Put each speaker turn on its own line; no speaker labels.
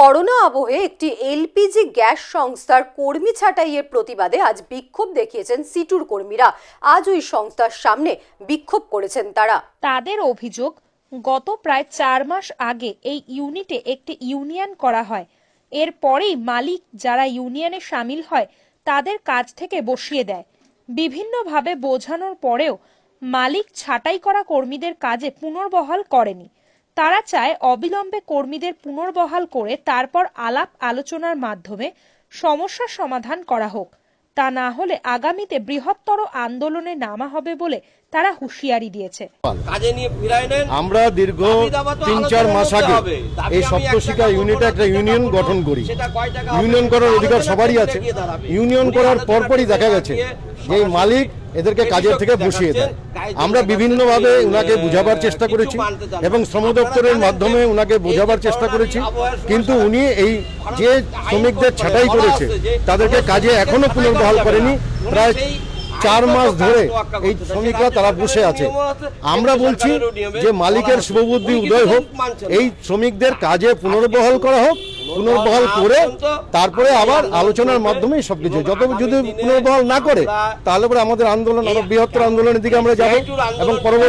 Corona আবহে একটি LPG gas সংস্থার কর্মী ছাঁটাইয়ের প্রতিবাদে আজ বিক্ষোভ দেখিয়েছেন সিটুর কর্মীরা। আজ ওই সংস্থার সামনে বিক্ষোভ করেছেন তারা।
তাদের অভিযোগ, গত প্রায় চার মাস আগে এই ইউনিটে একটি ইউনিয়ন করা হয়। এরপরেই মালিক যারা ইউনিয়নে সামিল হয়, তাদের কাজ থেকে বসিয়ে দেয়। বিভিন্নভাবে বোঝানোর পরেও মালিক ছাঁটাই করা কর্মীদের কাজে পুনর্বহাল করেনি। তারা চায় অবিলম্বে কর্মীদের পুনর্বহাল করে তারপর আলাপ আলোচনার মাধ্যমে সমস্যার সমাধান করা হোক। তা না হলে আগামীতে বৃহত্তর আন্দোলনে নামা হবে বলে তারা হুঁশিয়ারি দিয়েছে।
কাজে নিয়ে ফিরাই নেন।
আমরা দীর্ঘ তিন চার মাস আগে এই সপ্তশিকা
একটা
ইউনিটে একটা ইউনিয়ন গঠন করি? ইউনিয়ন করার অধিকার সবারই আছে। ইউনিয়ন করার পরপরই দেখা গেছে। এই মালিক এদেরকে কাজের থেকে বসিয়ে দেয়। আমরা বিভিন্নভাবে
এ,
বোঝাবার চেষ্টা করেছি। এবং শ্রম দপ্তরের মাধ্যমে
যে
উনাকে বোঝাবার চেষ্টা করেছি। কিন্তু উনি এই যে শ্রমিকদের ছাঁটাই করেছে তাদেরকে কাজে
শ্রমিককে এখনও
পুনর্বহাল করেনি। প্রায় চার মাস ধরে এই শ্রমিকরা তারা বসে আছে। আমরা বলছি যে মালিকের। শুভবুদ্ধি উদয় হোক এই শ্রমিকদের কাজে পুনর্বহাল করা হোক পুনর্বহাল করে তারপরে আবার আলোচনার মাধ্যমে সবকিছু যত যদি পুনর্বহাল না করে তাহলে পরে আমাদের আন্দোলন আরও বৃহত্তর আন্দোলনের দিকে আমরা যাব এবং পরবর্তী